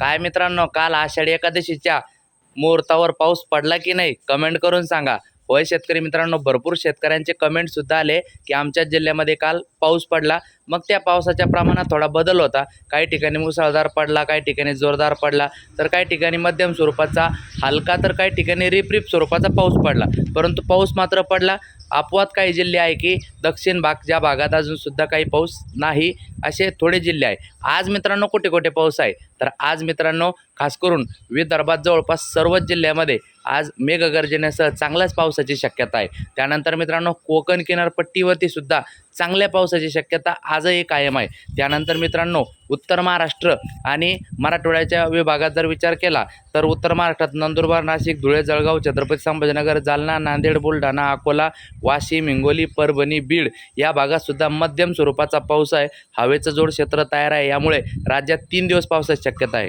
काय मित्रांनो काल आषाढी एकादशीच्या मुहूर्तावर पाऊस पडला की नाही कमेंट करून सांगा. होय शेतकरी मित्रांनो भरपूर शेतकऱ्यांचे कमेंट सुद्धा आले की आमच्या जिल्ह्यामध्ये काल पाऊस पडला. मग त्या पावसाच्या प्रमाणात थोडा बदल होता. काही ठिकाणी मुसळधार पडला काही ठिकाणी जोरदार पडला. तर काही ठिकाणी मध्यम स्वरूपाचा हलका तर काही ठिकाणी रिपरिप स्वरूपाचा पाऊस पडला. परंतु पाऊस मात्र पडला. अपवाद काही जिल्हे आहे की दक्षिण भाग ज्या भागात अजूनसुद्धा काही पाऊस नाही असे थोडे जिल्हे आहे. आज मित्रांनो कुठे कुठे पाऊस आहे? तर आज मित्रांनो खास करून विदर्भात जवळपास सर्वच जिल्ह्यामध्ये आज मेघगर्जनेसह चांगल्याच पावसाची शक्यता आहे. त्यानंतर मित्रांनो कोकण किनारपट्टीवरती सुद्धा चांगल्या पावसाची शक्यता आजही कायम आहे. त्यानंतर मित्रांनो उत्तर महाराष्ट्र आणि मराठवाड्याच्या विभागात जर विचार केला तर उत्तर महाराष्ट्रात नंदुरबार नाशिक धुळे जळगाव छत्रपती संभाजीनगर जालना नांदेड बुलढाणा अकोला वाशिम हिंगोली परभणी बीड या भागातसुद्धा मध्यम स्वरूपाचा पाऊस आहे. हवेचं जोड क्षेत्र तयार आहे. यामुळे राज्यात तीन दिवस पावसाची शक्यता आहे.